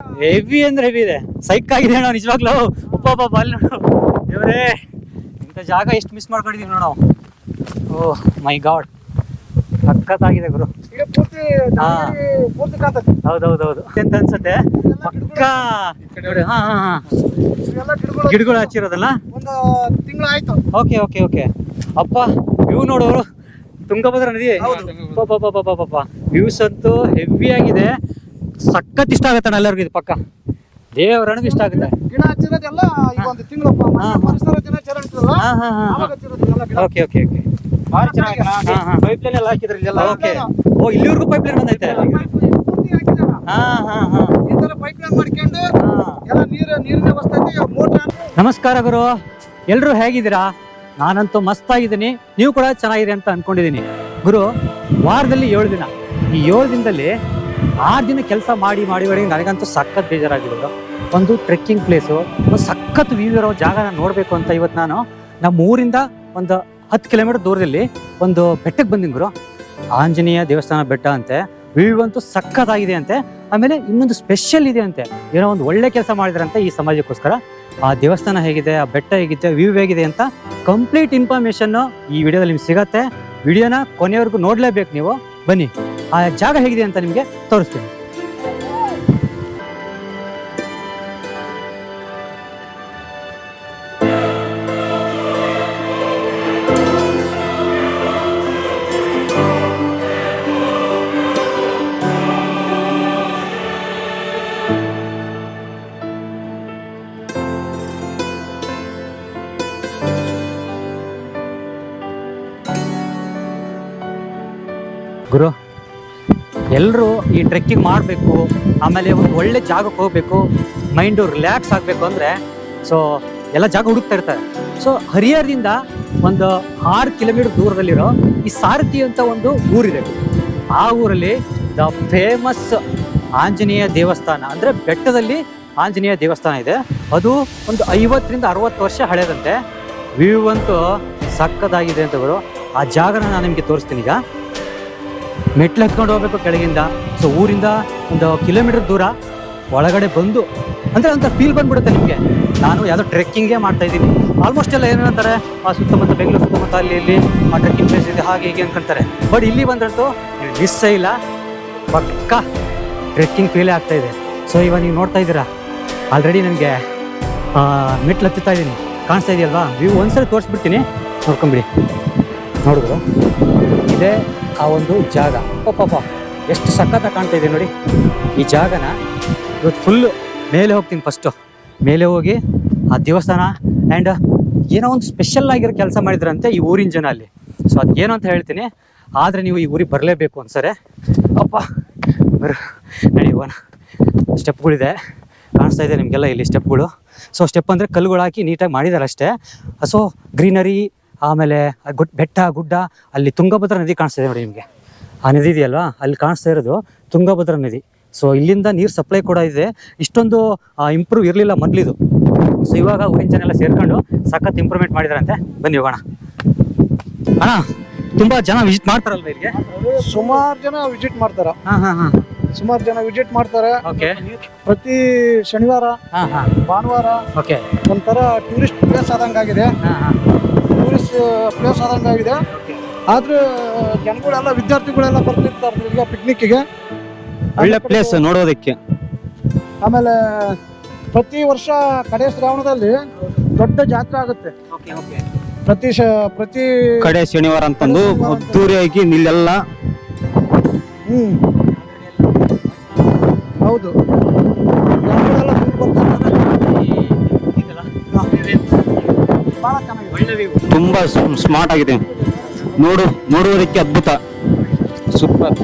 Heavy ಅಂದ್ರೆ heavy ಇದೆ. ಸೈಕ್ ಆಗಿದೆ ನಾವು ನಿಜವಾಗ್ಲೂ. ಉಪ್ಪ ಪಾಪ ಅಲ್ಲಿ ನೋಡು. ದೇವ್ರೇ ಇಂಥ ಜಾಗ ಎಷ್ಟು ಮಿಸ್ ಮಾಡ್ಕೊಂಡಿದೀವಿ ನೋಡು ನಾವು. ಓ ಮೈ ಗಾಡ್ ಸಖತ್ತಾಗಿದೆ ಗುರು. ಹೌದೌದೌದು. ಅಂತ ಅನ್ಸುತ್ತೆ? ಪಕ್ಕ. ಹಾ ಹಾ ಹಾ. ಗಿಡಗಳು. ಹಚ್ಚಿರೋದಲ್ಲ? ಒಂದು ತಿಂಗಳು ಆಯ್ತು ಓಕೆ ಓಕೆ ಓಕೆ. ಅಪ್ಪ ವ್ಯೂ ನೋಡೋರು ತುಂಗಭದ್ರಾ ನದಿ. ಪಾಪ ವ್ಯೂಸ್ ಅಂತೂ ಹೆವಿ ಆಗಿದೆ. ಸಖತ್ ಇಷ್ಟ ಆಗುತ್ತೆ ಎಲ್ಲರಿಗೂ ಇದು ಪಕ್ಕ. ದೇವರನಿಗೂ ಇಷ್ಟ ಆಗುತ್ತೆ. ಗಿಡ ಹಚ್ಚಿರೋದೆಲ್ಲ ಈಗ ಒಂದು ತಿಂಗಳಪ್ಪ ಹಾ. ಪರಿಸರ ದಿನಾಚರಣೆ ಇರ್ತದಲ್ಲ ಹಾ ಹಾ ಹಾ ಅವಾಗ ಹಚ್ಚಿರೋದು ಎಲ್ಲ ಗಿಡ. Okay okay okay. ಭಾರಿ ಚೆನ್ನಾಗಿದೆ ಹಾ ಹಾ. ಪೈಪ್ ಲೈನ್ ಎಲ್ಲ ಹಾಕಿದ್ರಿ ಇಲ್ಲೆಲ್ಲ? ಓಕೆ. ಓ ಇಲ್ಲಿವರೆಗೂ ಪೈಪ್ ಲೈನ್ ಬಂದೈತೆ ಪೂರ್ತಿ ಹಾಕಿದ್ದಾರೆ. ಹಾ ಹಾ ಹಾ. ಈ ತರ ಪೈಪ್ ಲೈನ್ ಮಾಡ್ಕೊಂಡು ಹಾ. ಎಲ್ಲ ನೀರು ನೀರಿನ ವ್ಯವಸ್ಥೆ ಐತಿ. ಮೋಟರ್ ನಮಸ್ಕಾರ ಗುರು. ಎಲ್ಲರೂ ಹೇಗಿದ್ದೀರಾ? ನಾನಂತೂ ಮಸ್ತಾಗಿದ್ದೀನಿ. ನೀವು ಕೂಡ ಚೆನ್ನಾಗಿದೆ ಅಂತ ಅನ್ಕೊಂಡಿದ್ದೀನಿ. ಗುರು ವಾರದಲ್ಲಿ ಏಳು ದಿನ. ಈ ಏಳು ದಿನದಲ್ಲಿ ಆರು ದಿನ ಕೆಲಸ ಮಾಡಿ ಮಾಡಿ ಮಾಡಿ ನನಗಂತೂ ಸಖತ್ ಬೇಜಾರಾಗಿರೋದು. ಒಂದು ಟ್ರೆಕ್ಕಿಂಗ್ ಪ್ಲೇಸು ಒಂದು ಸಖತ್ ವ್ಯೂ ಇರೋ ಜಾಗ ನಾನು ನೋಡಬೇಕು ಅಂತ ಇವತ್ತು ನಾನು ನಮ್ಮ ಊರಿಂದ ಒಂದು ಹತ್ತು ಕಿಲೋಮೀಟರ್ ದೂರದಲ್ಲಿ ಒಂದು ಬೆಟ್ಟಕ್ಕೆ ಬಂದಿಂಗ್ರು ಗುರು. ಆಂಜನೇಯ ದೇವಸ್ಥಾನ ಬೆಟ್ಟ ಅಂತೆ. ವ್ಯೂ ಅಂತೂ ಸಖತ್ತಾಗಿದೆ ಅಂತೆ. ಆಮೇಲೆ ಇನ್ನೊಂದು ಸ್ಪೆಷಲ್ ಇದೆ ಅಂತೆ. ಏನೋ ಒಂದು ಒಳ್ಳೆ ಕೆಲಸ ಮಾಡಿದ್ರಂತೆ ಈ ಸಮಾಜಕ್ಕೋಸ್ಕರ. ಆ ದೇವಸ್ಥಾನ ಹೇಗಿದೆ, ಆ ಬೆಟ್ಟ ಹೇಗಿದೆ ವ್ಯೂ ಹೇಗಿದೆ ಅಂತ ಕಂಪ್ಲೀಟ್ ಇನ್ಫಾರ್ಮೇಷನ್ನು ಈ ವಿಡಿಯೋದಲ್ಲಿ ನಿಮ್ಗೆ ಸಿಗತ್ತೆ. ವಿಡಿಯೋನ ಕೊನೆಯವರೆಗೂ ನೋಡಲೇಬೇಕು ನೀವು. ಬನ್ನಿ. ಆ ಜಾಗ ಹೇಗಿದೆ ಅಂತ ನಿಮಗೆ ತೋರಿಸ್ತೀನಿ. ಗುರು ಎಲ್ಲರೂ ಈ ಟ್ರೆಕ್ಕಿಂಗ್ ಮಾಡಬೇಕು, ಆಮೇಲೆ ಒಂದು ಒಳ್ಳೆ ಜಾಗಕ್ಕೆ ಹೋಗಬೇಕು ಮೈಂಡು ರಿಲ್ಯಾಕ್ಸ್ ಆಗಬೇಕು ಅಂದರೆ ಸೊ ಎಲ್ಲ ಜಾಗ ಹುಡುಕ್ತಾ ಇರ್ತಾರೆ. ಸೊ ಹರಿಹರದಿಂದ ಒಂದು ಆರು ಕಿಲೋಮೀಟರ್ ದೂರದಲ್ಲಿರೋ ಈ ಸಾರಥಿ ಅಂತ ಒಂದು ಊರಿದೆ. ಆ ಊರಲ್ಲಿ ದ ಫೇಮಸ್ ಆಂಜನೇಯ ದೇವಸ್ಥಾನ, ಅಂದರೆ ಬೆಟ್ಟದಲ್ಲಿ ಆಂಜನೇಯ ದೇವಸ್ಥಾನ ಇದೆ. ಅದು ಒಂದು ಐವತ್ತರಿಂದ ಅರವತ್ತು ವರ್ಷ ಹಳೆಯದಂತೆ ವ್ಯೂ ಅಂತೂ ಸಕ್ಕದಾಗಿದೆ ಅಂತ ಗುರು. ಆ ಜಾಗನ ನಾನು ನಿಮಗೆ ತೋರಿಸ್ತೀನಿ ಈಗ. ಮೆಟ್ಲು ಹತ್ಕೊಂಡು ಹೋಗ್ಬೇಕು ಕೆಳಗಿಂದ. ಸೊ ಊರಿಂದ ಒಂದು ಕಿಲೋಮೀಟರ್ ದೂರ ಒಳಗಡೆ ಬಂದು, ಅಂದರೆ ಅಂತ ಫೀಲ್ ಬಂದ್ಬಿಡುತ್ತೆ ನಿಮಗೆ. ನಾನು ಯಾವುದೋ ಟ್ರೆಕ್ಕಿಂಗೇ ಮಾಡ್ತಾ ಇದ್ದೀನಿ. ಆಲ್ಮೋಸ್ಟ್ ಎಲ್ಲ ಏನಂತಾರೆ ಆ ಸುತ್ತಮುತ್ತ ಬೆಂಗಳೂರು ಸುತ್ತಮುತ್ತ ಅಲ್ಲಿ ಇಲ್ಲಿ, ಆ ಟ್ರೆಕ್ಕಿಂಗ್ ಪ್ಲೇಸ್ ಇದೆ, ಹಾಗೆ ಹೀಗೆ ಅನ್ಕೊಂತಾರೆ. ಬಟ್ ಇಲ್ಲಿ ಬಂದ್ರಂತೂ ಮಿಸ್ ಇಲ್ಲ. ಪಕ್ಕ ಟ್ರೆಕ್ಕಿಂಗ್ ಫೀಲೇ ಆಗ್ತಾ ಇದೆ. ಸೊ ಇವಾಗ ನೀವು ನೋಡ್ತಾ ಇದ್ದೀರಾ? ಆಲ್ರೆಡಿ ನನಗೆ ಮೆಟ್ಲು ಹತ್ತುತ್ತಾ ಇದ್ದೀನಿ. ಕಾಣಿಸ್ತಾ ಇದೆಯಲ್ವಾ? ವ್ಯೂ ಒಂದ್ಸರಿ ತೋರಿಸ್ಬಿಡ್ತೀನಿ. ನೋಡ್ಕೊಂಬಿಡಿ. ನೋಡಿದ್ರು ಇದೇ ಆ ಒಂದು ಜಾಗ. ಪಾಪ ಎಷ್ಟು ಸಖತ್ತ ಕಾಣ್ತಾ ಇದೆ ನೋಡಿ. ಈ ಜಾಗನ ಇವತ್ತು ಫುಲ್ಲು ಮೇಲೆ ಹೋಗ್ತೀನಿ ಫಸ್ಟು ಮೇಲೆ ಹೋಗಿ ಆ ದೇವಸ್ಥಾನ ಆ್ಯಂಡ್ ಏನೋ ಒಂದು ಸ್ಪೆಷಲ್ ಆಗಿರೋ ಕೆಲಸ ಮಾಡಿದ್ರಂತೆ ಈ ಊರಿನ ಜನ ಅಲ್ಲಿ. ಸೊ ಅದೇನು ಅಂತ ಹೇಳ್ತೀನಿ. ಆದರೆ ನೀವು ಈ ಊರಿಗೆ ಬರಲೇಬೇಕು ಅನ್ಸರೆ. ಅಪ್ಪ, ಬರ. ನಡೆಯುವನ ಸ್ಟೆಪ್ಗಳಿದೆ. ಕಾಣಿಸ್ತಾ ಇದೆ ನಿಮಗೆಲ್ಲ ಇಲ್ಲಿ ಸ್ಟೆಪ್ಗಳು. ಸೊ ಸ್ಟೆಪ್ ಅಂದರೆ ಕಲ್ಲುಗಳು ಹಾಕಿ ನೀಟಾಗಿ ಮಾಡಿದ್ದಾರೆ ಅಷ್ಟೇ ಸೊ ಗ್ರೀನರಿ ಆಮೇಲೆ ಗುಡ್ ಬೆಟ್ಟ ಗುಡ್ಡ ಅಲ್ಲಿ ತುಂಗಭದ್ರಾ ನದಿ ಕಾಣಿಸ್ತಾ ಇದೆ ನೋಡಿ ನಿಮಗೆ. ಆ ನದಿ ಇದೆಯಲ್ವಾ? ಅಲ್ಲಿ ಕಾಣಿಸ್ತಾ ಇರೋದು ತುಂಗಭದ್ರಾ ನದಿ. ಸೊ ಇಲ್ಲಿಂದ ನೀರು ಸಪ್ಲೈ ಕೂಡ ಇದೆ. ಇಷ್ಟೊಂದು ಇಂಪ್ರೂವ್ ಇರಲಿಲ್ಲ ಮೊದಲಿದು. ಸೊ ಇವಾಗ ಊರಿನ ಜನ ಎಲ್ಲ ಸೇರ್ಕೊಂಡು ಸಖತ್ ಇಂಪ್ರೂವ್ಮೆಂಟ್ ಮಾಡಿದಾರಂತೆ. ಬನ್ನಿ ಹೋಗೋಣ. ಅಣ್ಣ ತುಂಬ ಜನ ವಿಸಿಟ್ ಮಾಡ್ತಾರಲ್ವ ಇಲ್ಲಿಗೆ? ಸುಮಾರು ಜನ ವಿಸಿಟ್ ಮಾಡ್ತಾರ. ಹಾಂ ಹಾಂ ಹಾಂ. ಸುಮಾರು ಜನ ವಿಸಿಟ್ ಮಾಡ್ತಾರೆ. ಓಕೆ ಪ್ರತಿ ಶನಿವಾರ ಹಾಂ ಹಾಂ. ಭಾನುವಾರ ಓಕೆ ಒಂಥರ ಟೂರಿಸ್ಟ್ ಪ್ಲೇಸ್ ಆದಂಗಾಗಿದೆ. ಟೂರಿಸ್ಟ್ ಪ್ಲೇಸ್ ಆದಂಗಾಗಿದೆ. ಆದ್ರೆ ಜನಗಳೆಲ್ಲ ವಿದ್ಯಾರ್ಥಿಗಳೆಲ್ಲ ಬರ್ತಿರ್ತಾರೆ ಈಗ ಪಿಕ್ನಿಕ್ಗೆ ಒಳ್ಳೆ ಪ್ಲೇಸ್ ನೋಡೋದಕ್ಕೆ. ಆಮೇಲೆ ಪ್ರತಿ ವರ್ಷ ಕಡೆ ಶ್ರಾವಣದಲ್ಲಿ ದೊಡ್ಡ ಜಾತ್ರೆ ಆಗುತ್ತೆ. Okay okay. ಪ್ರತಿ ಶ ಪ್ರತಿ ಕಡೆ ಶನಿವಾರ ಅಂತಂದು ಅದ್ದೂರಿಯಾಗಿ ನಿಲ್ಲೆಲ್ಲ. ಹ್ಮ್. ಹೌದು. ತುಂಬಾ ಸ್ಮಾರ್ಟ್ ಆಗಿದೆ. ನೋಡು ನೋಡುವುದಕ್ಕೆ ಅದ್ಭುತ. ಸೂಪರ್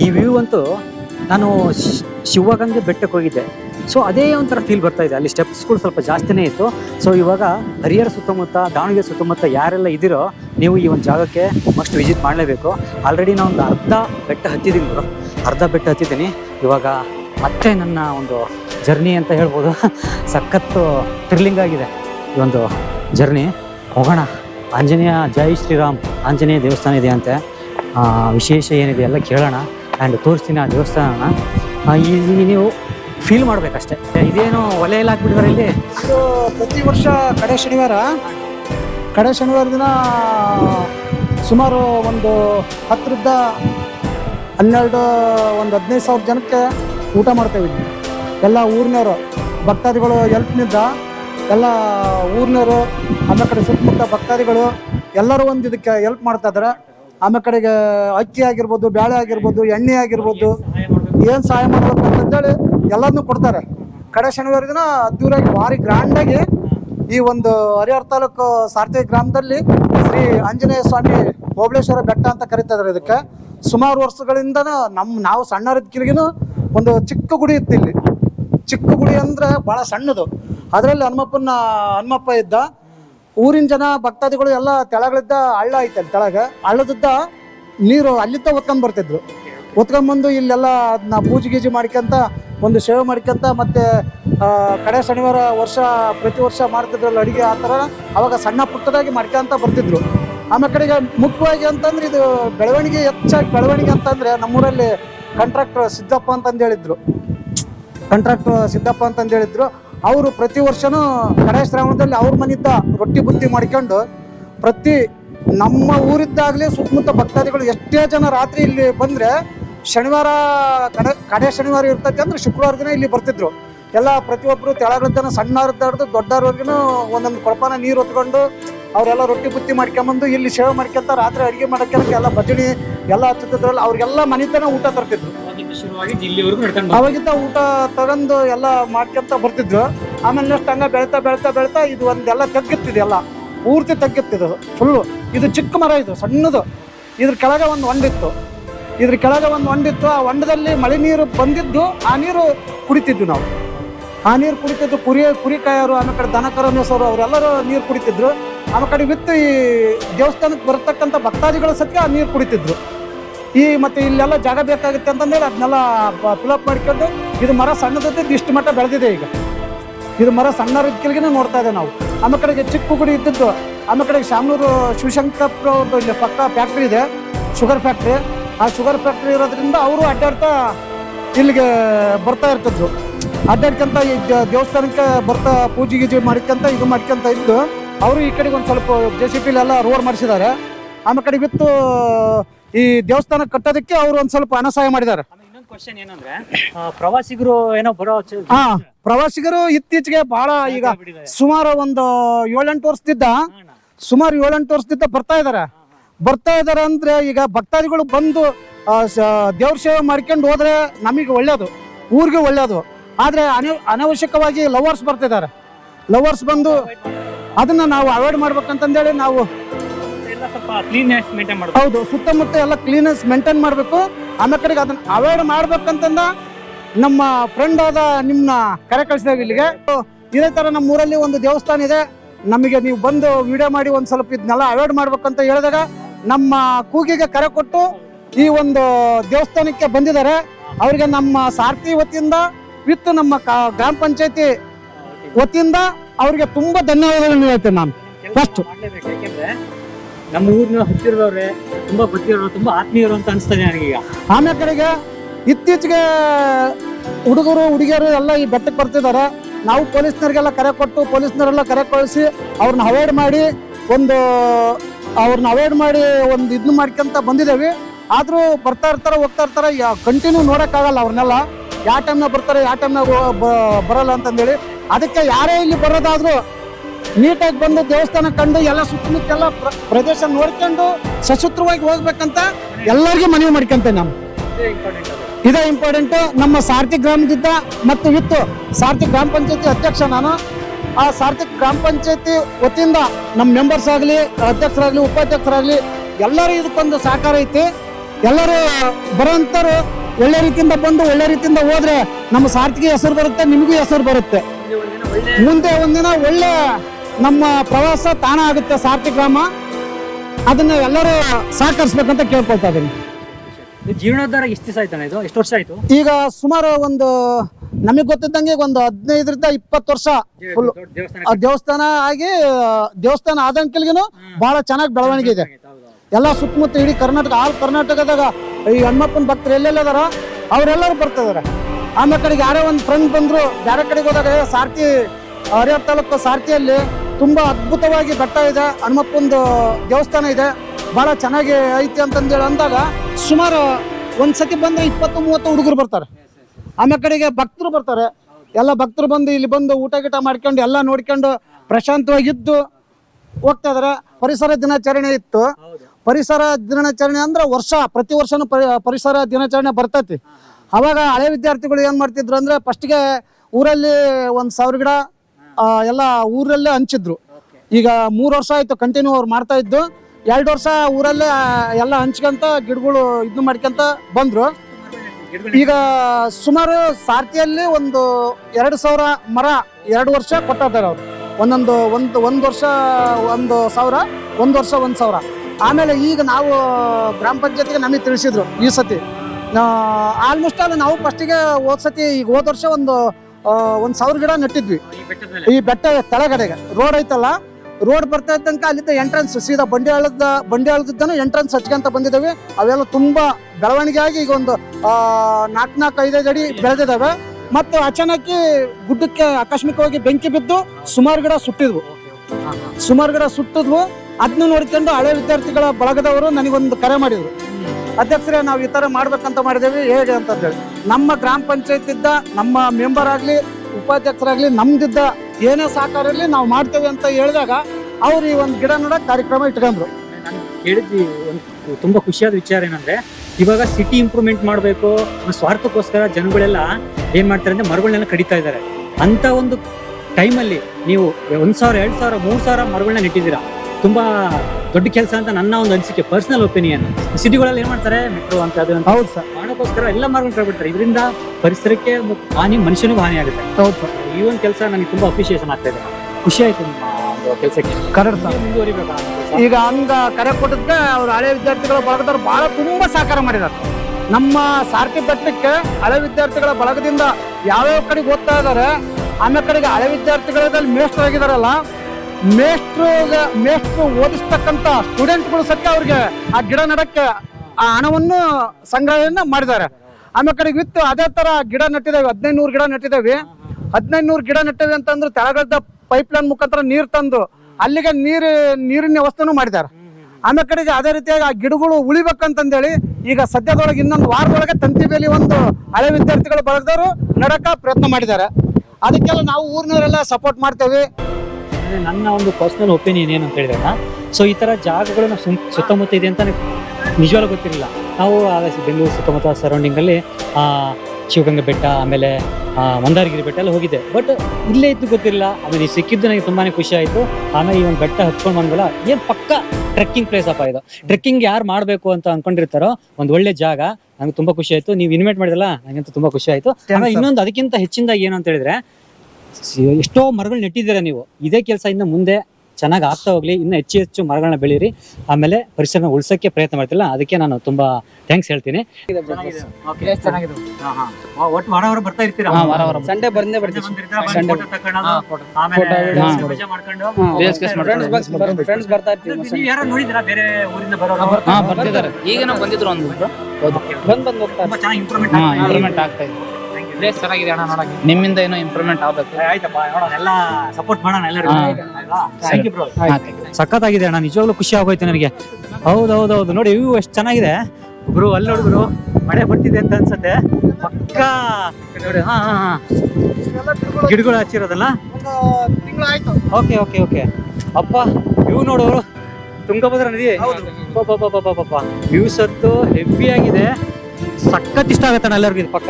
ಈ ವ್ಯೂ ಅಂತೂ ನಾನು ಶ್- ಶಿವಗಂಗೆ ಬೆಟ್ಟಕ್ಕೆ ಹೋಗಿದ್ದೆ. ಸೊ ಅದೇ ಒಂಥರ ಫೀಲ್ ಬರ್ತಾ ಇದೆ. ಅಲ್ಲಿ ಸ್ಟೆಪ್ಸ್ಗಳು ಸ್ವಲ್ಪ ಜಾಸ್ತಿನೇ ಇತ್ತು. ಸೊ ಇವಾಗ ಹರಿಹರ ಸುತ್ತಮುತ್ತ ದಾವಣಗೆರೆ ಸುತ್ತಮುತ್ತ ಯಾರೆಲ್ಲ ಇದ್ದೀರೋ ನೀವು ಈ ಒಂದು ಜಾಗಕ್ಕೆ ಮಸ್ಟ್ ವಿಸಿಟ್ ಮಾಡಲೇಬೇಕು. ಆಲ್ರೆಡಿ ನಾನು ಒಂದು ಅರ್ಧ ಬೆಟ್ಟ ಹತ್ತಿದ್ದೀನಿ ಅರ್ಧ ಬೆಟ್ಟ ಹತ್ತಿದ್ದೀನಿ ಇವಾಗ ಮತ್ತೆ ನನ್ನ ಒಂದು ಜರ್ನಿ ಅಂತ ಹೇಳ್ಬೋದು. ಸಖತ್ತು ಥ್ರಿಲ್ಲಿಂಗ್ ಆಗಿದೆ ಈ ಒಂದು ಜರ್ನಿ. ಹೋಗೋಣ. ಆಂಜನೇಯ, ಜೈ ಶ್ರೀರಾಮ್. ಆಂಜನೇಯ ದೇವಸ್ಥಾನ ಇದೆ ಅಂತೆ ವಿಶೇಷ ಏನಿದೆ ಎಲ್ಲ ಕೇಳೋಣ ಆ್ಯಂಡ್ ತೋರಿಸ್ತೀನಿ ಆ ದೇವಸ್ಥಾನನ. ಈ ನೀವು ಫೀಲ್ ಮಾಡ್ಬೇಕಷ್ಟೇ. ಇದೇನು ಒಲೆ ಎಲ್ಲ ಹಾಕ್ಬಿಟ್ಟಿದ್ದಾರೆ ಇಲ್ಲಿ ಪ್ರತಿ ವರ್ಷ ಕಡೆ ಶನಿವಾರ. ಕಡೆ ಶನಿವಾರ ದಿನ ಸುಮಾರು ಒಂದು ಹತ್ತರಿಂದ ಹನ್ನೆರಡು, ಒಂದು ಹದಿನೈದು ಸಾವಿರ ಜನಕ್ಕೆ ಊಟ ಇಲ್ಲಿ ಎಲ್ಲ ಊರಿನವರು, ಭಕ್ತಾದಿಗಳು ಎಲ್ಪ್ನಿಂದ ಎಲ್ಲ ಊರಿನವರು, ಆಮೇಲೆ ಕಡೆ ಸುತ್ತಮುತ್ತ ಭಕ್ತಾದಿಗಳು ಎಲ್ಲರೂ ಒಂದು ಇದಕ್ಕೆ ಹೆಲ್ಪ್ ಮಾಡ್ತಾ ಇದ್ದಾರೆ ಆಮೇಲೆ ಕಡೆಗೆ ಅಕ್ಕಿ ಆಗಿರ್ಬೋದು, ಬ್ಯಾಳೆ ಆಗಿರ್ಬೋದು, ಎಣ್ಣೆ ಆಗಿರ್ಬೋದು, ಏನು ಸಹಾಯ ಮಾಡಬೇಕು ಅಂತಂದೇಳಿ ಎಲ್ಲದನ್ನೂ ಕೊಡ್ತಾರೆ. ಕಡೆ ಶನಿವಾರ ದಿನ ಅದ್ದೂರಾಗಿ ಭಾರಿ ಗ್ರ್ಯಾಂಡಾಗಿ ಈ ಒಂದು ಹರಿಹರ ತಾಲೂಕು ಸಾರ್ಥಿ ಗ್ರಾಮದಲ್ಲಿ ಶ್ರೀ ಆಂಜನೇಯ ಸ್ವಾಮಿ ಓಬಳೇಶ್ವರ ಬೆಟ್ಟ ಅಂತ ಕರಿತಾ ಇದ್ದಾರೆ ಇದಕ್ಕೆ. ಸುಮಾರು ವರ್ಷಗಳಿಂದ ನಮ್ಮ ನಾವು ಸಣ್ಣರಿದ್ಕಿಲ್ಗಿನೂ ಒಂದು ಚಿಕ್ಕ ಗುಡಿ ಇತ್ತು ಇಲ್ಲಿ. ಚಿಕ್ಕ ಗುಡಿ ಅಂದ್ರೆ ಭಾಳ ಸಣ್ಣದು. ಅದರಲ್ಲಿ ಹನುಮಪ್ಪನ ಹನುಮಪ್ಪ ಇದ್ದ. ಊರಿನ ಜನ, ಭಕ್ತಾದಿಗಳು ಎಲ್ಲ ತೆಳಗಳಿದ್ದ ಹಳ್ಳ ಐತೆ ಅಲ್ಲಿ ತೆಳಗ. ಹಳ್ಳದಿದ್ದ ನೀರು ಅಲ್ಲಿದ್ದ ಹೊತ್ಕೊಂಡ್ ಬರ್ತಿದ್ರು. ಹೊತ್ಕೊಂಡ್ಬಂದು ಇಲ್ಲೆಲ್ಲ ಅದನ್ನ ಪೂಜೆ ಗೀಜೆ ಮಾಡ್ಕೊಂತ, ಒಂದು ಸೇವೆ ಮಾಡ್ಕೊಂತ ಮತ್ತೆ ಕಡೆ ಶನಿವಾರ ವರ್ಷ, ಪ್ರತಿ ವರ್ಷ ಮಾಡ್ತಿದ್ರಲ್ಲ ಅಡಿಗೆ ಆತರ ಅವಾಗ ಸಣ್ಣ ಪುಟ್ಟದಾಗಿ ಮಾಡ್ಕೊಂತ ಬರ್ತಿದ್ರು. ಆಮೇಲೆ ಕಡೆಗೆ ಮುಖ್ಯವಾಗಿ ಅಂತಂದ್ರೆ ಇದು ಬೆಳವಣಿಗೆ ಹೆಚ್ಚಾಗಿ ಬೆಳವಣಿಗೆ ಅಂತಂದ್ರೆ ನಮ್ಮೂರಲ್ಲಿ ಕಾಂಟ್ರಾಕ್ಟರ್ ಸಿದ್ದಪ್ಪ ಅಂತಂದು ಹೇಳಿದ್ರು. ಕಾಂಟ್ರಾಕ್ಟರ್ ಸಿದ್ದಪ್ಪ ಅಂತಂದು ಹೇಳಿದ್ರು. ಅವರು ಪ್ರತಿ ವರ್ಷನೂ ಗಣೇಶ ಶ್ರಾವಣದಲ್ಲಿ ಅವ್ರ ಮನೆಯಿಂದ ರೊಟ್ಟಿ ಬುತ್ತಿ ಮಾಡ್ಕೊಂಡು ಪ್ರತಿ ನಮ್ಮ ಊರಿದ್ದಾಗಲೇ ಸುತ್ತಮುತ್ತ ಭಕ್ತಾದಿಗಳು ಎಷ್ಟೇ ಜನ ರಾತ್ರಿ ಇಲ್ಲಿ ಬಂದರೆ ಶನಿವಾರ ಕಡೆ ಕಡೆ ಶನಿವಾರ ಇರ್ತೈತೆ ಅಂದ್ರೆ ಶುಕ್ರವಾರ ದಿನ ಇಲ್ಲಿ ಬರ್ತಿದ್ರು. ಎಲ್ಲ ಪ್ರತಿಯೊಬ್ಬರು ಸಣ್ಣ ಸಣ್ಣವ್ರದ್ದಾಡ್ದು ದೊಡ್ಡವ್ರಿಗೂ ಒಂದೊಂದು ಕೊಳಪಾನ ನೀರು ಹೊತ್ಕೊಂಡು ಅವರೆಲ್ಲ ರೊಟ್ಟಿ ಬುತ್ತಿ ಮಾಡ್ಕೊಂಬಂದು ಇಲ್ಲಿ ಸೇವೆ ಮಾಡ್ಕೊಂತ ರಾತ್ರಿ ಅಡುಗೆ ಮಾಡೋಕ್ಕೆ ಎಲ್ಲ ಭಜನಿ ಎಲ್ಲ ಹಚ್ಚುತ್ತಿದ್ರಲ್ಲ ಅವ್ರಿಗೆಲ್ಲ ಮನೆತನ ಊಟ ತರ್ತಿದ್ರು. ಅವಾಗಿಂದ ಊಟ ತಗೊಂಡು ಎಲ್ಲ ಮಾಡ್ಕೊಂತ ಬರ್ತಿದ್ರು. ಆಮೇಲೆ ನೆಕ್ಸ್ಟ್ ಹಂಗ ಬೆಳ್ತಾ ಬೆಳ್ತಾ ಬೆಳ್ತಾ ಇದು ಒಂದೆಲ್ಲ ತಗ್ಗಿತ್ತಿದೆ ಎಲ್ಲ ಪೂರ್ತಿ ತಗ್ಗಿತ್ತಿದು ಫುಲ್ಲು ಇದು ಚಿಕ್ಕ ಮರ ಇದು ಸಣ್ಣದು. ಇದ್ರ ಕೆಳಗೆ ಒಂದು ಹೊಂಡಿತ್ತು ಇದ್ರ ಕೆಳಗೆ ಒಂದು ಹೊಂಡಿತ್ತು ಆ ಹೊಂಡದಲ್ಲಿ ಮಳೆ ನೀರು ಬಂದಿದ್ದು ಆ ನೀರು ಕುಡಿತಿದ್ವಿ ನಾವು. ಆ ನೀರು ಕುಡಿತಿದ್ದು ಕುರಿ ಕುರಿ ಕಾಯೋರು ಆಮೇಲೆ ಕಡೆ ಅವರೆಲ್ಲರೂ ನೀರು ಕುಡಿತಿದ್ರು. ಆಮೇಲೆ ಕಡೆ ವಿತ್ ಈ ದೇವಸ್ಥಾನಕ್ಕೆ ಬರ್ತಕ್ಕಂಥ ಭಕ್ತಾದಿಗಳ ಸತ್ಯ ಆ ನೀರು ಕುಡಿತಿದ್ರು. ಈ ಮತ್ತೆ ಇಲ್ಲೆಲ್ಲ ಜಾಗ ಬೇಕಾಗುತ್ತೆ ಅಂತಂದೇಳಿ ಅದನ್ನೆಲ್ಲ ಫಿಲಪ್ ಮಾಡ್ಕೊಂಡು ಇದು ಮರ ಸಣ್ಣದಂತೆ ಇಷ್ಟು ಮಟ್ಟ ಬೆಳೆದಿದೆ ಈಗ. ಇದು ಮರ ಸಣ್ಣರಿದ್ಕಿಲ್ಗಿನ ನೋಡ್ತಾ ಇದೆ ನಾವು. ಆಮೇಲೆ ಕಡೆಗೆ ಚಿಕ್ಕ ಗುಡಿ ಇದ್ದಿದ್ದು, ಆಮೇಲೆ ಕಡೆಗೆ ಶಾಮನೂರು ಶಿವಶಂಕರ್ ಇಲ್ಲಿ ಪಕ್ಕ ಫ್ಯಾಕ್ಟ್ರಿ ಇದೆ ಶುಗರ್ ಫ್ಯಾಕ್ಟ್ರಿ ಆ ಶುಗರ್ ಫ್ಯಾಕ್ಟ್ರಿ ಇರೋದ್ರಿಂದ ಅವರು ಅಡ್ಡಾಡ್ತಾ ಇಲ್ಲಿಗೆ ಬರ್ತಾ ಇರ್ತಿದ್ರು. ಅಡ್ಡಾಡ್ಕೊಂತ ಈ ದೇವಸ್ಥಾನಕ್ಕೆ ಬರ್ತಾ ಪೂಜೆ ಗೀಜೆ ಮಾಡ್ಕಂತ ಇದು ಮಾಡ್ಕಂತ ಇದ್ದು ಅವರು ಈ ಕಡೆಗೆ ಒಂದು ಸ್ವಲ್ಪ ಜೆ ಸಿ ಪಿಲೆಲ್ಲ ರೋಡ್ ಮಾಡಿಸಿದ್ದಾರೆ ಆಮೇಲೆ ಕಡೆ ಬಿತ್ತು ಈ ದೇವಸ್ಥಾನ ಕಟ್ಟೋದಕ್ಕೆ ಅವರು ಒಂದು ಸ್ವಲ್ಪ ಹಣ ಸಹಾಯ ಮಾಡಿದ್ದಾರೆ ಕ್ವಶನ್ ಏನಂದ್ರೆ ಪ್ರವಾಸಿಗರು ಏನೋ ಬರೋ ಹಾ ಪ್ರವಾಸಿಗರು ಇತ್ತೀಚೆಗೆ ಬಹಳ ಈಗ. ಸುಮಾರು ಒಂದು ಏಳೆಂಟು ವರ್ಷದಿಂದ ಅಣ್ಣ. ಸುಮಾರು ಏಳೆಂಟು ವರ್ಷದಿಂದ ಬರ್ತಾ ಇದಾರೆ ಬರ್ತಾ ಇದಾರೆ ಅಂದ್ರೆ ಈಗ ಭಕ್ತಾದಿಗಳು ಬಂದು ದೇವ್ರ ಸೇವೆ ಮಾಡ್ಕೊಂಡು ಹೋದ್ರೆ ನಮಗೆ ಒಳ್ಳೇದು ಊರಿಗೆ ಒಳ್ಳೇದು ಆದ್ರೆ ಅನ ಅನವಶ್ಯಕವಾಗಿ ಲವರ್ಸ್ ಬರ್ತಿದ್ದಾರೆ. ಲವರ್ಸ್ ಬಂದು ಅದನ್ನ ನಾವು ಅವಾಯ್ಡ್ ಮಾಡ್ಬೇಕಂತಂದೇಳಿ ನಾವು ಹೌದು ಸುತ್ತಮುತ್ತ ಎಲ್ಲ ಕ್ಲೀನೆಸ್ ಮೇಂಟೈನ್ ಮಾಡಬೇಕು. ಆಮೇಲೆ ಕಡೆಗೆ ಅದನ್ನ ಅವಾಯ್ಡ್ ಮಾಡ್ಬೇಕಂತಂದ ನಮ್ಮ ಫ್ರೆಂಡ್ ಆದ ನಿಮ್ನ ಕರೆ ಕಳಿಸಿದಾಗ ಇಲ್ಲಿಗೆ. ಇದೇ ಥರ ನಮ್ಮ ಊರಲ್ಲಿ ಒಂದು ದೇವಸ್ಥಾನ ಇದೆ. ನಮಗೆ ನೀವು ಬಂದು ವಿಡಿಯೋ ಮಾಡಿ ಒಂದು ಸ್ವಲ್ಪ ಇದನ್ನೆಲ್ಲ ಅವಾಯ್ಡ್ ಮಾಡ್ಬೇಕಂತ ಹೇಳಿದಾಗ ನಮ್ಮ ಕೂಗಿಗೆ ಕರೆ ಕೊಟ್ಟು ಈ ಒಂದು ದೇವಸ್ಥಾನಕ್ಕೆ ಬಂದಿದ್ದಾರೆ. ಅವರಿಗೆ ನಮ್ಮ ಸಾರ್ಥಿ ವತಿಯಿಂದ ವಿತ್ ನಮ್ಮ ಗ್ರಾಮ ಪಂಚಾಯತಿ ವತಿಯಿಂದ ಅವರಿಗೆ ತುಂಬಾ ಧನ್ಯವಾದಗಳನ್ನು ಹೇಳ್ತೇನೆ ನಾನು. ಫಸ್ಟ್ ನಮ್ಮ ಊರಿನ ಹತ್ತಿರದವ್ರೆ ತುಂಬಾ ಗೊತ್ತಿರೋರು ತುಂಬಾ ಆತ್ಮೀಯರು ಅಂತ ಅನಿಸ್ತದೆ ನನಗೀಗ. ಆಮೇಲೆ ಕಡೆಗೆ ಇತ್ತೀಚೆಗೆ ಹುಡುಗರು ಹುಡುಗಿಯರು ಎಲ್ಲ ಈ ಬೆಟ್ಟಕ್ಕೆ ಬರ್ತಿದ್ದಾರೆ. ನಾವು ಪೊಲೀಸ್ನರಿಗೆಲ್ಲ ಕರೆ ಕೊಟ್ಟು ಪೊಲೀಸ್ನವರೆಲ್ಲ ಕರೆ ಕಳಿಸಿ ಅವ್ರನ್ನ ಅವಾಯ್ಡ್ ಮಾಡಿ ಒಂದು ಅವ್ರನ್ನ ಅವಾಯ್ಡ್ ಮಾಡಿ ಒಂದು ಇದನ್ನ ಮಾಡ್ಕೊಂತ ಬಂದಿದ್ದೇವೆ. ಆದರೂ ಬರ್ತಾ ಇರ್ತಾರೆ ಹೋಗ್ತಾ ಇರ್ತಾರೆ ಕಂಟಿನ್ಯೂ ನೋಡೋಕ್ಕಾಗಲ್ಲ ಅವ್ರನ್ನೆಲ್ಲ. ಯಾವ ಟೈಮ್ನಾಗ ಬರ್ತಾರೆ ಯಾವ ಟೈಮ್ನಾಗ ಬರಲ್ಲ ಅಂತಂದೇಳಿ ಅದಕ್ಕೆ ಯಾರೇ ಇಲ್ಲಿ ಬರೋದಾದ್ರೂ ನೀಟಾಗಿ ಬಂದು ದೇವಸ್ಥಾನ ಕಂಡು ಎಲ್ಲ ಸುತ್ತಮುತ್ತೆಲ್ಲ ಪ್ರ- ಪ್ರದೇಶ ನೋಡ್ಕೊಂಡು ಸಶಸ್ತ್ರವಾಗಿ ಹೋಗ್ಬೇಕಂತ ಎಲ್ಲರಿಗೂ ಮನವಿ ನಾನು. ಇಂಪಾರ್ಟೆಂಟ್ ಇದೇ ಇಂಪಾರ್ಟೆಂಟ್ ನಮ್ಮ ಸಾರ್ಥಿ ಗ್ರಾಮದಿಂದ ಮತ್ತು ಇತ್ತು ಸಾರ್ಥಿ ಗ್ರಾಮ ಪಂಚಾಯತಿ ಅಧ್ಯಕ್ಷ ನಾನು. ಆ ಸಾರ್ಥಿ ಗ್ರಾಮ ಪಂಚಾಯತಿ ವತಿಯಿಂದ ನಮ್ಮ ಮೆಂಬರ್ಸ್ ಆಗಲಿ, ಅಧ್ಯಕ್ಷರಾಗಲಿ, ಉಪಾಧ್ಯಕ್ಷರಾಗಲಿ ಎಲ್ಲರೂ ಇದಕ್ಕೊಂದು ಸಹಕಾರ ಐತಿ. ಎಲ್ಲರೂ ಬರೋಂಥವ್ರು ಒಳ್ಳೆ ರೀತಿಯಿಂದ ಬಂದು ಒಳ್ಳೆ ರೀತಿಯಿಂದ ಹೋದ್ರೆ ನಮ್ಮ ಸಾರ್ಥಿಗೆ ಹೆಸರು ಬರುತ್ತೆ ನಿಮಗೂ ಹೆಸರು ಬರುತ್ತೆ. ಮುಂದೆ ಒಂದಿನ ಒಳ್ಳೆ ನಮ್ಮ ಪ್ರವಾಸ ತಾಣ ಆಗುತ್ತೆ ಸಾರ್ಥಿ ಗ್ರಾಮ. ಅದನ್ನ ಎಲ್ಲರೂ ಸಹಕರಿಸ್ಬೇಕಂತ ಕೇಳ್ಕೊಳ್ತಾ ಇದ್ದೀನಿ ಜೀವನೋದ್ಧಾರ ಜೀರ್ಣೋದ್ಧಾರ ಎಷ್ಟು ದಿವಸ ಆಯ್ತಾನೆ ಇದು? ಎಷ್ಟು ವರ್ಷ ಆಯ್ತು? ಈಗ ಸುಮಾರು ಒಂದು ನಮಗೆ ಗೊತ್ತಿದ್ದಂಗೆ ಒಂದು ಹದಿನೈದರಿಂದ ಇಪ್ಪತ್ತು ವರ್ಷ ಫುಲ್ ದೇವಸ್ಥಾನ ಆ ದೇವಸ್ಥಾನ ಆಗಿ ದೇವಸ್ಥಾನ ಆದಂಕೆಲ್ಗಿನು ಬಹಳ ಚೆನ್ನಾಗಿ ಬೆಳವಣಿಗೆ ಇದೆ. ಎಲ್ಲ ಸುತ್ತಮುತ್ತ ಇಡೀ ಕರ್ನಾಟಕ ಆಲ್ ಕರ್ನಾಟಕದಾಗ ಈ ಹನುಮಪ್ಪನ ಭಕ್ತರು ಎಲ್ಲೆಲ್ಲ ಅದಾರ ಅವರೆಲ್ಲರೂ ಬರ್ತಿದಾರೆ ಆಮೇಲೆ ಕಡೆಗೆ ಯಾರೇ ಒಂದು ಫ್ರೆಂಡ್ ಬಂದ್ರು ಬೇರೆ ಕಡೆಗೆ ಹೋದಾಗ "ಏ, ಸಾರ್ತಿ ಹರಿಹರ ತಾಲೂಕು ಸಾರ್ತಿಯಲ್ಲಿ ತುಂಬಾ ಅದ್ಭುತವಾಗಿ ಬೆಟ್ಟ ಇದೆ ಹನುಮಪ್ಪಂದು ದೇವಸ್ಥಾನ ಇದೆ ಬಹಳ ಚೆನ್ನಾಗಿ ಐತಿ ಅಂತಂದೇಳಿ ಅಂದಾಗ ಸುಮಾರು ಒಂದ್ಸತಿ ಬಂದ್ರೆ ಇಪ್ಪತ್ತು ಮೂವತ್ತು ಹುಡುಗರು ಬರ್ತಾರೆ. ಆಮೇಲೆ ಕಡೆಗೆ ಭಕ್ತರು ಬರ್ತಾರೆ. ಎಲ್ಲ ಭಕ್ತರು ಬಂದು ಇಲ್ಲಿ ಬಂದು ಊಟ ಗೀಟ ಮಾಡ್ಕೊಂಡು ಎಲ್ಲ ನೋಡ್ಕೊಂಡು ಪ್ರಶಾಂತವಾಗಿದ್ದು ಹೋಗ್ತಾ ಇದಾರೆ. ಪರಿಸರ ದಿನಾಚರಣೆ ಇತ್ತು. ಪರಿಸರ ದಿನಾಚರಣೆ ಅಂದ್ರೆ ವರ್ಷ, ಪ್ರತಿ ವರ್ಷನೂ ಪರಿ- ಪರಿಸರ ದಿನಾಚರಣೆ ಬರ್ತೈತಿ. ಅವಾಗ ಹಳೆ ವಿದ್ಯಾರ್ಥಿಗಳು ಏನ್ ಮಾಡ್ತಿದ್ರು ಅಂದ್ರೆ ಫಸ್ಟ್ಗೆ ಊರಲ್ಲಿ ಒಂದ್ ಸಾವಿರ ಗಿಡ ಎಲ್ಲ ಊರಲ್ಲೇ ಹಂಚಿದ್ರು. ಈಗ ಮೂರು ವರ್ಷ ಆಯ್ತು ಕಂಟಿನ್ಯೂ ಅವ್ರು ಮಾಡ್ತಾ ಇದ್ದು. ಎರಡು ವರ್ಷ ಊರಲ್ಲೇ ಎಲ್ಲ ಹಂಚ್ಕೊಂತ ಗಿಡಗಳು ಇದು ಮಾಡ್ಕೊಂತ ಬಂದ್ರು. ಈಗ ಸುಮಾರು ಸಾರ್ತಿಯಲ್ಲಿ ಒಂದು ಎರಡು ಸಾವಿರ ಮರ ಎರಡು ವರ್ಷ ಕೊಟ್ಟಿದ್ದಾರೆ ಅವರು. ಒಂದೊಂದು, ಒಂದು ಒಂದು ವರ್ಷ ಒಂದು ಸಾವಿರ, ಒಂದು ವರ್ಷ ಒಂದು ಸಾವಿರ. ಆಮೇಲೆ ಈಗ ನಾವು ಗ್ರಾಮ ಪಂಚಾಯತ್ಗೆ ನಮಗೆ ತಿಳಿಸಿದ್ರು ಈ ಸತಿ. ಆಲ್ಮೋಸ್ಟ್ ಆಲ್ ನಾವು ಫಸ್ಟಿಗೆ ಹೋದ ಸತಿ ಈಗ ಹೋದ ವರ್ಷ ಒಂದು ಒಂದು ಸಾವಿರ ಗಿಡ ನೆಟ್ಟಿದ್ವಿ. ಈ ಬೆಟ್ಟ ತಳಗಡೆಗೆ. ರೋಡ್ ಐತಲ್ಲ ರೋಡ್ ಬರ್ತಾ ಇದ್ದಂಕ ಅಲ್ಲಿದ್ದ ಎಂಟ್ರೆನ್ಸ್ ಸೀದಾ ಬಂಡಿ ಹಳ್ಳದ ಬಂಡಿ ಹಳ್ಳದಿದ್ದಾನೆ ಎಂಟ್ರೆನ್ಸ್ ಹಚ್ಕೊಂತ ಬಂದಿದ್ದೇವೆ ಅವೆಲ್ಲ ತುಂಬಾ ಬೆಳವಣಿಗೆ ಆಗಿ ಈಗ ಒಂದು ನಾಲ್ಕು ನಾಲ್ಕು ಐದೈದು ಅಡಿ ಬೆಳೆದಿದ್ದಾವೆ ಮತ್ತು ಅಚಾನಕ್ಕಿ ಗುಡ್ಡಕ್ಕೆ ಆಕಸ್ಮಿಕವಾಗಿ ಬೆಂಕಿ ಬಿದ್ದು ಸುಮಾರು ಗಿಡ ಸುಟ್ಟಿದ್ವು. ಸುಮಾರು ಗಿಡ ಸುಟ್ಟಿದ್ವು. ಅದನ್ನ ನೋಡ್ಕೊಂಡು ಹಳೆ ವಿದ್ಯಾರ್ಥಿಗಳ ಬಳಗದವರು ನನಗೊಂದು ಕರೆ ಮಾಡಿದ್ರು. ಅಧ್ಯಕ್ಷರೇ, ನಾವು ಈ ತರ ಮಾಡ್ಬೇಕಂತ ಮಾಡಿದೇವಿ ಹೇಗೆ ಅಂತ ಹೇಳಿ. ನಮ್ಮ ಗ್ರಾಮ ಪಂಚಾಯತ್ ಇದ್ದ, ನಮ್ಮ ಮೆಂಬರ್ ಆಗ್ಲಿ, ಉಪಾಧ್ಯಕ್ಷರಾಗ್ಲಿ, ನಮ್ದಿದ್ದ ಏನೇ ಸಹಕಾರ ಇರಲಿ ನಾವು ಮಾಡ್ತೇವೆ ಅಂತ ಹೇಳಿದಾಗ ಅವ್ರು ಈ ಒಂದು ಗಿಡ ನೋಡ ಕಾರ್ಯಕ್ರಮ ಇಟ್ಕೊಂಡ್ರು. ನಾನು ಕೇಳಿದ್ವಿ, ಒಂದು ತುಂಬಾ ಖುಷಿಯಾದ ವಿಚಾರ ಏನಂದ್ರೆ, ಇವಾಗ ಸಿಟಿ ಇಂಪ್ರೂವ್ಮೆಂಟ್ ಮಾಡಬೇಕು ಸ್ವಾರ್ಥಕ್ಕೋಸ್ಕರ ಜನಗಳೆಲ್ಲ ಏನ್ ಮಾಡ್ತಾರೆ ಅಂದ್ರೆ ಮರಗಳನ್ನೆಲ್ಲ ಕಡಿತಾ ಇದ್ದಾರೆ. ಅಂತ ಒಂದು ಟೈಮಲ್ಲಿ ನೀವು ಒಂದ್ ಸಾವಿರ, ಎರಡ್ ಸಾವಿರ, ಮೂರ್ ಸಾವಿರ ಮರಗಳನ್ನ ನೆಟ್ಟಿದ್ದೀರಾ? ತುಂಬಾ ದೊಡ್ಡ ಕೆಲಸ ಅಂತ ನನ್ನ ಒಂದು ಅನಿಸಿಕೆ ಪರ್ಸನಲ್ ಒಪಿನಿಯನ್ ಸಿಟಿಗಳಲ್ಲಿ ಏನ್ ಮಾಡ್ತಾರೆ ಮೆಟ್ರೋ ಅಂತ ಅದು ಅಂತ ಹೌದು ಸರ್. ಮಾಡೋಕ್ಕೋಸ್ಕರ ಎಲ್ಲ ಮಾರ್ಗ ಬಿಡ್ತಾರೆ ಇದರಿಂದ ಪರಿಸರಕ್ಕೆ ಮತ್ತು ಹಾನಿ ಮನುಷ್ಯನಿಗೂ ಹಾನಿ ಆಗುತ್ತೆ. ಹೌದು ಸರ್. ಈ ಒಂದು ಕೆಲಸ ನನಗೆ ತುಂಬಾ ಅಪ್ರಿಶಿಯೇಷನ್ ಆಗ್ತಾ ಇದೆ. ಖುಷಿ ಆಯ್ತು ನಿಮ್ಮ ಒಂದು ಕೆಲಸಕ್ಕೆ. Correct sir. ಮುಂದುವರಿಬೇಕಾ ಈಗ ಹಂಗ ಕರೆ ಕೊಟ್ಟಿದ್ದೆ ಅವ್ರು ಹಳೆ ವಿದ್ಯಾರ್ಥಿಗಳ ಬಳಗದವ್ರು ಬಹಳ ತುಂಬಾ ಸಹಕಾರ ಮಾಡಿದ್ದಾರೆ ನಮ್ಮ ಸಾರ್ಥಿ ಬೆಟ್ಟಕ್ಕೆ ಹಳೆ ವಿದ್ಯಾರ್ಥಿಗಳ ಬಳಗದಿಂದ ಯಾವ್ಯಾವ ಕಡೆಗೆ ಓದ್ತಾ ಇದ್ದಾರೆ ಆಮೇಲೆ ಕಡೆಗೆ ಹಳೆ ವಿದ್ಯಾರ್ಥಿಗಳಲ್ಲಿ ಮೇಸ್ಟರ್ ಆಗಿದಾರಲ್ಲ ಮೇಷ್ಟ್ರು ಮೇಷ್ಟ್ರು ಓದಿಸ್ತಕ್ಕಂತ ಸ್ಟೂಡೆಂಟ್ಗಳು ಸತ್ಯ ಅವ್ರಿಗೆ ಆ ಗಿಡ ನೆಡಕ್ಕೆ ಆ ಹಣವನ್ನು ಸಂಗ್ರಹಣೆ ಮಾಡಿದ್ದಾರೆ. ಆಮೇಲೆ ಕಡೆಗೆ ವಿತ್ತು ಅದೇ ತರ ಗಿಡ ನೆಟ್ಟಿದ್ದೇವೆ ಹದಿನೈದು ನೂರು ಗಿಡ ನೆಟ್ಟಿದ್ದೇವೆ. ಹದಿನೈದು ನೂರು ಗಿಡ ನೆಟ್ಟಿದೆ ಅಂತಂದ್ರೆ ತೆಳಗದ ಪೈಪ್ ಲೈನ್ ಮುಖಾಂತರ ನೀರು ತಂದು ಅಲ್ಲಿಗೆ ನೀರು, ನೀರಿನ ವ್ಯವಸ್ಥೆನೂ ಮಾಡಿದ್ದಾರೆ. ಆಮೇಲೆ ಕಡೆಗೆ ಅದೇ ರೀತಿಯಾಗಿ ಆ ಗಿಡಗಳು ಉಳಿಬೇಕಂತಂದೇಳಿ ಈಗ ಸದ್ಯದೊಳಗೆ ಇನ್ನೊಂದು ವಾರದೊಳಗೆ ತಂತಿ ಬೇಲಿ ಒಂದು ಹಳೆ ವಿದ್ಯಾರ್ಥಿಗಳು ಬಳಗದವರು ನಡಕ ಪ್ರಯತ್ನ ಮಾಡಿದ್ದಾರೆ. ಅದಕ್ಕೆಲ್ಲ ನಾವು ಊರಿನವರೆಲ್ಲ ಸಪೋರ್ಟ್ ಮಾಡ್ತೇವೆ. ಅಂದ್ರೆ ನನ್ನ ಒಂದು ಪರ್ಸ್ನಲ್ ಒಪಿನಿಯನ್ ಏನು ಅಂತ ಹೇಳಿದ್ರೆ ಸೊ ಈ ಥರ ಜಾಗಗಳು ಸುಮ್- ಸುತ್ತಮುತ್ತ ಇದೆ ಅಂತ ನಿಜವಾಗ್ಲೂ ಗೊತ್ತಿರಲಿಲ್ಲ ನಾವು ಆಗ ಬೆಂಗಳೂರು ಸುತ್ತಮುತ್ತ ಸರೌಂಡಿಂಗಲ್ಲಿ ಆ, ಶಿವಗಂಗೆ ಬೆಟ್ಟ ಆಮೇಲೆ ಆ, ಮಂದಾರಗಿರಿ ಬೆಟ್ಟ ಎಲ್ಲ ಹೋಗಿದ್ದೆ. ಬಟ್ ಇಲ್ಲೇ ಇದ್ದು ಗೊತ್ತಿರಲಿಲ್ಲ ಆಮೇಲೆ ಈ ಸಿಕ್ಕಿದ್ದು ನನಗೆ ತುಂಬಾನೇ ಖುಷಿ ಆಯಿತು. ಆಮೇಲೆ ಈ ಒಂದು ಬೆಟ್ಟ ಹತ್ಕೊಂಡು ಬಂದ್ವಲ್ಲ ಏನು ಪಕ್ಕ ಟ್ರೆಕ್ಕಿಂಗ್ ಪ್ಲೇಸ್ ಅಪ್ಪ ಇದು. ಟ್ರೆಕ್ಕಿಂಗ್ ಯಾರು ಮಾಡಬೇಕು ಅಂತ ಅನ್ಕೊಂಡಿರ್ತಾರೋ ಒಂದು ಒಳ್ಳೆ ಜಾಗ. ನನಗೆ ತುಂಬಾ ಖುಷಿ ಆಯಿತು. ನೀವು ಇನ್ವೈಟ್ ಮಾಡಿದಲ್ಲ ನನಗಂತೂ ತುಂಬಾ ಖುಷಿ ಆಯಿತು. ಆಮೇಲೆ ಇನ್ನೊಂದು ಅದಕ್ಕಿಂತ ಹೆಚ್ಚಿಂದಾಗಿ ಏನು ಅಂತ ಹೇಳಿದ್ರೆ ಎಷ್ಟೋ ಮರಗಳು ನೆಟ್ಟಿದ್ದೀರಾ ನೀವು. ಇದೇ ಕೆಲಸ ಇನ್ನು ಮುಂದೆ ಚೆನ್ನಾಗಿ ಆಗ್ತಾ ಹೋಗ್ಲಿ. ಇನ್ನು ಹೆಚ್ಚು ಹೆಚ್ಚು ಮರಗಳನ್ನ ಬೆಳೀರಿ. ಆಮೇಲೆ ಪರಿಸರನ ಉಳ್ಸಕ್ಕೆ ಪ್ರಯತ್ನ ಮಾಡ್ತಿಲ್ಲ. ಅದಕ್ಕೆ ನಾನು ತುಂಬಾ ಥ್ಯಾಂಕ್ಸ್ ಹೇಳ್ತೀನಿ. ಒಟ್ಟು ವಾರ ವಾರ ಬರ್ತಾ ಇರ್ತೀರಾ? ಹಾ, ವಾರ ವಾರ ಸಂಡೆ ಬಂದೇ ಬರ್ತೀವಿ. ಸಂಡೆ Reels case ಮಾಡ್ಕೊಂಡು. ಫ್ರೆಂಡ್ಸ್ ಬರ್ತಾ ಇರ್ತೀವಿ ಯಾರು ನೋಡಿದ್ರಾ ಬೇರೆ ಊರಿಂದ ಬರೋರು? ಹಾ ಬರ್ತಿದ್ದಾರೆ ಈಗ ನಾವು ಬಂದಿದ್ರು ಒಂದು ಹೌದು ಬಂದ್ ಬಂದ್ ಹೋಗ್ತಾ ತುಂಬಾ ಚೆನ್ನಾಗಿ ಇಂಪ್ರೂವ್ಮೆಂಟ್ ಹಾ ಇಂಪ್ರೂವ್ಮೆಂಟ್ ಆಗ್ತಾ ಇದೆ. ಪ್ಲೇಸ್ ಚೆನ್ನಾಗಿದೆ ಅಣ್ಣ ನೋಡಕ್ಕೆ. ನಿಮ್ಮಿಂದ ಏನೋ ಇಂಪ್ರೂವ್ಮೆಂಟ್ ಆಗಬೇಕು. ಆಯ್ತಪ್ಪ ನೋಡೋಣ ಎಲ್ಲ ಸಪೋರ್ಟ್ ಮಾಡೋಣ ಎಲ್ಲರೂ ಹಾ. Thank you thank you. ಸಖತ್ತಾಗಿದೆ ಅಣ್ಣ ನಿಜವಾಗ್ಲೂ ಖುಷಿ ಆಗೋಯ್ತು ನನಗೆ. ಹೌದು ಹೌದು ಹೌದು ನೋಡಿ ವ್ಯೂ ಎಷ್ಟು ಚೆನ್ನಾಗಿದೆ. ಒಬ್ರು ಅಲ್ಲಿ ನೋಡಿದ್ರು ಮಳೆ ಬರ್ತಿದೆ ಅಂತ ಅನ್ಸತ್ತೆ. ಪಕ್ಕ ನೋಡಿ ಹಾ ಹಾ ಹಾ. ಗಿಡಗಳು ಹಚ್ಚಿರೋದಲ್ಲ? ಒಂದು ತಿಂಗಳು ಆಯ್ತು ಓಕೆ ಓಕೆ ಓಕೆ. ಅಪ್ಪ ವ್ಯೂ ನೋಡೋರು ತುಂಗಭದ್ರಾ ನದಿ. ವ್ಯೂ ವ್ಯೂಸ್ ಅಂತೂ ಹೆವಿ ಆಗಿದೆ. ಸಖತ್ ಇಷ್ಟ ಆಗತ್ತೆ ಅಣ್ಣ ಎಲ್ಲರಿಗೂ ಇದು ಪಕ್ಕ.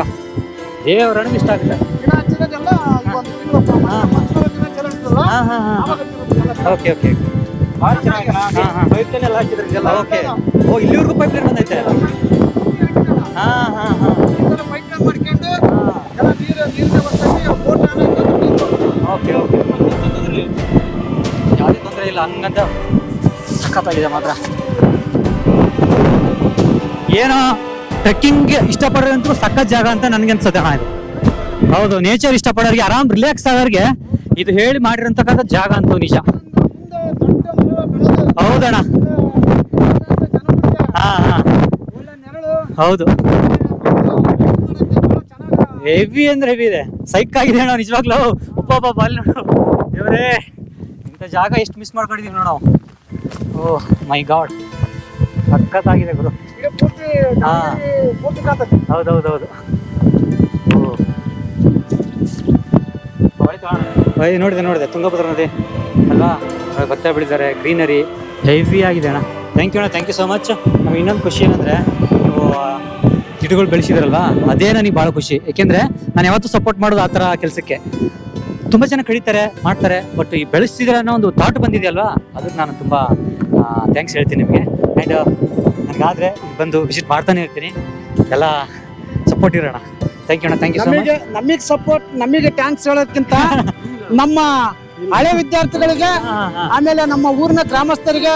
ದೇವರ ಇಷ್ಟ ಆಗುತ್ತೆ ಗಿಡ ಹಚ್ಚಿರೋದೆಲ್ಲ ಈ ಒಂದು ತಿಂಗಳು ಹಾ. ಮಕ್ಕಳ ದಿನಾಚರಣೆ ಇರ್ತದಲ್ಲ, ಹಾ ಹಾ ಹಾ. ಅವಾಗ ಹಚ್ಚಿರೋದೆಲ್ಲ. Okay okay okay. ಓ ಇಲ್ಲಿವರೆಗೂ ಪೈಪ್ ಲೈನ್ ಬಂದೈತೆ? ಹಾ ಹಾ ಹಾ. ಪೈಪ್ line ಮಾಡ್ಕೊಂಡು ಎಲ್ಲ ನೀರು ವ್ಯವಸ್ಥೆ ಬೋಟ್ ಓಕೆ ಓಕೆ. ಯಾವುದೇ ತೊಂದರೆ ಇಲ್ಲ. ಹಂಗಂತ ಸಖತ್ತಾಗಿದೆ ಮಾತ್ರ. ಏನೋ ಟ್ರೆಕ್ಕಿಂಗ್ ಇಷ್ಟಪಡೋರಂತೂ ಸಕ್ಕ ಜಾಗ ಅಂತ ನನಗೆ ಅನ್ಸುತ್ತೆ ಹಾಂ ಹೌದು ನೇಚರ್ ಇಷ್ಟಪಡೋರಿಗೆ ಆರಾಮ್ ರಿಲ್ಯಾಕ್ಸ್ ಆಗೋರಿಗೆ ಇದು ಹೇಳಿ ಮಾಡಿರೋಂತಕ್ಕಂಥ ಜಾಗ ಅಂತೂ ನಿಜ. ಹೌದಣ್ಣ. ಹೌದು. ಹೆವಿ ಅಂದ್ರೆ ಹೆವಿ ಇದೆ. ಸೈಕ್ ಆಗಿದೆ ಅಣ್ಣ, ನಿಜವಾಗ್ಲೂ. ಒಬ್ಬ ಒಬ್ಬ ಅಲ್ಲಿ ನೋಡು. ದೇವರೇ, ಇಂಥ ಜಾಗ ಎಷ್ಟು ಮಿಸ್ ಮಾಡ್ಕೊಂಡಿದೀವಿ ನೋಡೋ. ಓ ಮೈ ಗಾಡ್ ಸಖತ್ತಾಗಿದೆ ಗುರು. ಹಾ. ಹೌದೌದೌದು. ಓ. ನೋಡಿದೆ ನೋಡಿದೆ. ತುಂಗಭದ್ರ ನದಿ. ಅಲ್ವಾ? ಭತ್ತ ಬೆಳಿತಾರೆ ಗ್ರೀನರಿ. ಹೆವಿ ಆಗಿದೆ ಅಣ್ಣ. ಥ್ಯಾಂಕ್ ಯು ಅಣ್ಣ ಥ್ಯಾಂಕ್ ಯು ಸೊ ಮಚ್ ನಮ್ಗೆ ಇನ್ನೊಂದು ಖುಷಿ ಏನಂದರೆ ನೀವು ಗಿಡಗಳು ಬೆಳೆಸಿದ್ರಲ್ವಾ? ಅದೇ ನನಗೆ ಭಾಳ ಖುಷಿ. ಯಾಕೆಂದ್ರೆ ನಾನು ಯಾವತ್ತೂ ಸಪೋರ್ಟ್ ಮಾಡೋದು ಆ ಥರ ಕೆಲಸಕ್ಕೆ. ತುಂಬ ಜನ ಕಡಿತಾರೆ ಮಾಡ್ತಾರೆ ಬಟ್ ಈ ಬೆಳೆಸ್ತಿದ್ರೆ ಅನ್ನೋ ಒಂದು ಥಾಟ್ ಬಂದಿದೆಯಲ್ವ ಅದಕ್ಕೆ ನಾನು ತುಂಬ ಥ್ಯಾಂಕ್ಸ್ ಹೇಳ್ತೀನಿ ನಿಮಗೆ. ಆ್ಯಂಡ್ ನನಗಾದರೆ ಬಂದು ವಿಸಿಟ್ ಮಾಡ್ತಾನೆ ಇರ್ತೀನಿ. ಎಲ್ಲ ಸಪೋರ್ಟ್ ಇರೋಣ. ಥ್ಯಾಂಕ್ ಯು ಅಣ್ಣ ಥ್ಯಾಂಕ್ ಯು ಸೊ ಮಚ್ ನಮಗೆ ನಮಗೆ ಸಪೋರ್ಟ್ ನಮಗೆ ಟ್ಯಾಂಕ್ಸ್ ಹೇಳೋದಕ್ಕಿಂತ ನಮ್ಮ ಹಳೆ ವಿದ್ಯಾರ್ಥಿಗಳಿಗೆ ಆಮೇಲೆ ನಮ್ಮ ಊರಿನ ಗ್ರಾಮಸ್ಥರಿಗೆ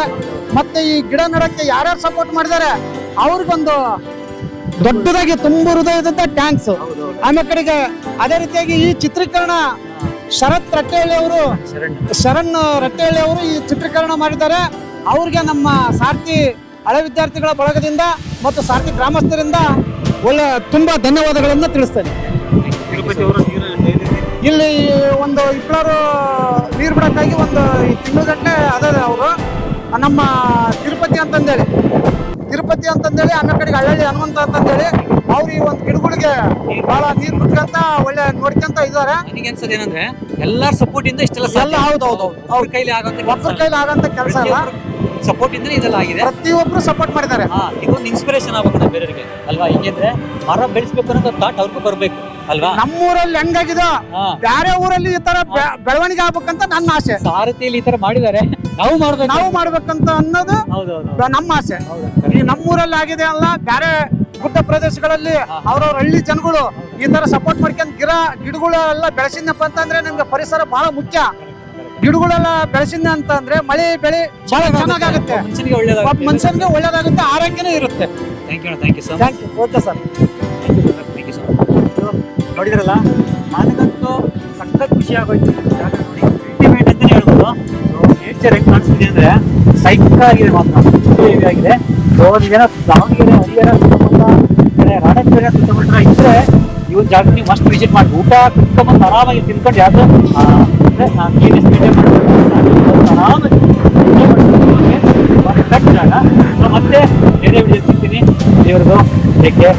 ಮತ್ತೆ ಈ ಗಿಡ ನೆಡಕ್ಕೆ ಯಾರ್ಯಾರು ಸಪೋರ್ಟ್ ಮಾಡಿದ್ದಾರೆ ಅವ್ರಿಗೊಂದು ದೊಡ್ಡದಾಗಿ ತುಂಬ ಹೃದಯದಂತ ಟ್ಯಾಂಕ್ಸ್ ಆಮೇಲೆ ಕಡೆಗೆ ಅದೇ ರೀತಿಯಾಗಿ ಈ ಚಿತ್ರೀಕರಣ ಶರತ್ ರಟ್ಟೆಹಳ್ಳಿ ಅವರು ಶರಣ್ ರಟ್ಟೆಹಳ್ಳಿ ಅವರು ಈ ಚಿತ್ರೀಕರಣ ಮಾಡಿದ್ದಾರೆ. ಅವ್ರಿಗೆ ನಮ್ಮ ಸಾರ್ಥಿ ಹಳೆ ವಿದ್ಯಾರ್ಥಿಗಳ ಬಳಗದಿಂದ ಮತ್ತು ಸಾರ್ಥಿ ಗ್ರಾಮಸ್ಥರಿಂದ ಒಳ್ಳೆ ತುಂಬಾ ಧನ್ಯವಾದಗಳನ್ನು ತಿಳಿಸ್ತೇನೆ. ಇಲ್ಲಿ ಒಂದು ಇಬ್ಬರು ನೀರು ಬಿಡೋಕ್ಕಾಗಿ ಒಂದು ತಿಂಗಳು ಗಟ್ಟಲೆ ಅದ ಅವರು. ನಮ್ಮ ತಿರುಪತಿ ಅಂತಂದೇಳಿ. ತಿರುಪತಿ ಅಂತಂದೇಳಿ ಆಮೇಲೆ ಕಡೆಗೆ ಹಳ್ಳಿ ಹನುಮಂತ ಅಂತಂದೇಳಿ ಅವ್ರು ಈ ಒಂದು ಗಿಡಗಳಿಗೆ ಬಹಳ ನೀರು ಬಿಟ್ಕೊಂತ ಒಳ್ಳೆ ನೋಡ್ಕೊಂತ ಇದ್ದಾರೆ. ನನಗೆ ಅನ್ಸೋದು ಏನಂದ್ರೆ ಎಲ್ಲಾರ ಸಪೋರ್ಟ್ ಇಂದ ಇಷ್ಟೆಲ್ಲ ಎಲ್ಲ ಹೌದು ಹೌದು ಹೌದು ಅವ್ರ ಕೈಲಿ ಆಗಂತ ಒಬ್ಬರ ಕೈಲಿ ಆಗಂತ ಕೆಲಸ ಇಲ್ಲ ಸಪೋರ್ಟ್ ಇದ್ರೆ ಇದೆಲ್ಲ ಆಗಿದೆ ಪ್ರತಿಯೊಬ್ರು ಸಪೋರ್ಟ್ ಮಾಡಿದ್ದಾರೆ. ಹಾ ಇದೊಂದು ಇನ್ಸ್ಪಿರೇಷನ್ ಆಗ್ಬೇಕು ಬೇರೆಯವರಿಗೆ ಅಲ್ವಾ? ಹೆಂಗಿದ್ರೆ ಮರ ಬೆಳೆಸ್ಬೇಕು ಅನ್ನೋ ಥಾಟ್ ಅವ್ರಿಗೂ ಬರಬೇಕು ಅಲ್ವಾ? ನಮ್ಮೂರಲ್ಲಿ ಹೆಂಗಾಗಿದೋ? ಹಾ. ಬೇರೆ ಊರಲ್ಲಿ ಈ ತರ ಬೆ- ಬೆಳವಣಿಗೆ ಆಗ್ಬೇಕಂತ ನನ್ನ ಆಸೆ. ಸಾರಥಿಯಲ್ಲಿ ಈ ತರ ಮಾಡಿದ್ದಾರೆ. ನಾವು ಮಾಡ್ಬೇಕು. ನಾವು ಮಾಡ್ಬೇಕಂತ ಅನ್ನೋದು ಹೌದೌದು ಬ- ನಮ್ಮ ಆಸೆ. ಈ ನಮ್ಮೂರಲ್ಲಿ ಆಗಿದೆ ಅಲ್ಲ ಬೇರೆ ಗುಡ್ಡ ಪ್ರದೇಶಗಳಲ್ಲಿ ಅವ್ರವ್ರ ಹಳ್ಳಿ ಜನಗಳು ಈ ತರ ಸಪೋರ್ಟ್ ಮಾಡ್ಕೊಂಡ್ ಗಿಡ ಗಿಡಗಳೆಲ್ಲ ಬೆಳೆಸಿದ್ನಪ್ಪ ಅಂತಂದ್ರೆ ನಮ್ಗೆ ಪರಿಸರ ಬಹಳ ಮುಖ್ಯ. ಗಿಡಗಳೆಲ್ಲ ಬೆಳೆಸಿದ ಅಂತಂದ್ರೆ ಮಳೆ ಬೆಳೆ ಬಹಳ ಚೆನ್ನಾಗಾಗುತ್ತೆ. ಮನುಷ್ಯನಿಗೆ ಒಳ್ಳೇದಾಗುತ್ತೆ. ಮನುಷ್ಯನಿಗೆ ಒಳ್ಳೇದಾಗುತ್ತೆ ಆರೋಗ್ಯನೂ ಇರುತ್ತೆ. Thank you thank you sir thank you okay sir. Thank you sir ನೋಡಿದ್ರಲ್ಲ ನನಗಂತೂ ಸಖತ್ ಖುಷಿ ಆಗೋಯ್ತು. ನೋಡಿ ಅಲ್ಟಿಮೇಟ್ ಅಂತಾನೆ ಹೇಳ್ಬೋದು. ನೇಚರ್ ಹೆಂಗ್ ಕಾಣಿಸ್ತಿದೆ ಅಂದ್ರೆ ಸೈಕ್ ಆಗಿದೆ ಮಾತ್ರ. ಆಗಿದೆ. ನೀವೇನೋ ದಾವಣಗೆರೆ ಹರಿಹರ ಸುತ್ತಮುತ್ತ ರಾಣೆಬೆನ್ನೂರು ಸುತ್ತಮುತ್ತ ಇದ್ರೆ ಈ ಒಂದು ಜಾಗ ನೀವು ಮಸ್ಟ್ ವಿಸಿಟ್ ಮಾಡಿ. ಊಟ ಕುತ್ಕೊಂಡ್ಬಂದು ಆರಾಮಾಗಿ ತಿನ್ಕೊಂಡು ಯಾವುದು ಅಂದ್ರೆ ಮೇಂಟೈನ್ ಮಾಡಬೇಕು ಆರಾಮಾಗಿ ಪರ್ಫೆಕ್ಟ್ ಜಾಗ. ಸೊ ಮತ್ತೆ ಬೇರೆ ವಿಡಿಯೋ ಸಿಗ್ತೀನಿ. ದೇವ್ರದ್ದು ಟೇಕ್ ಕೇರ್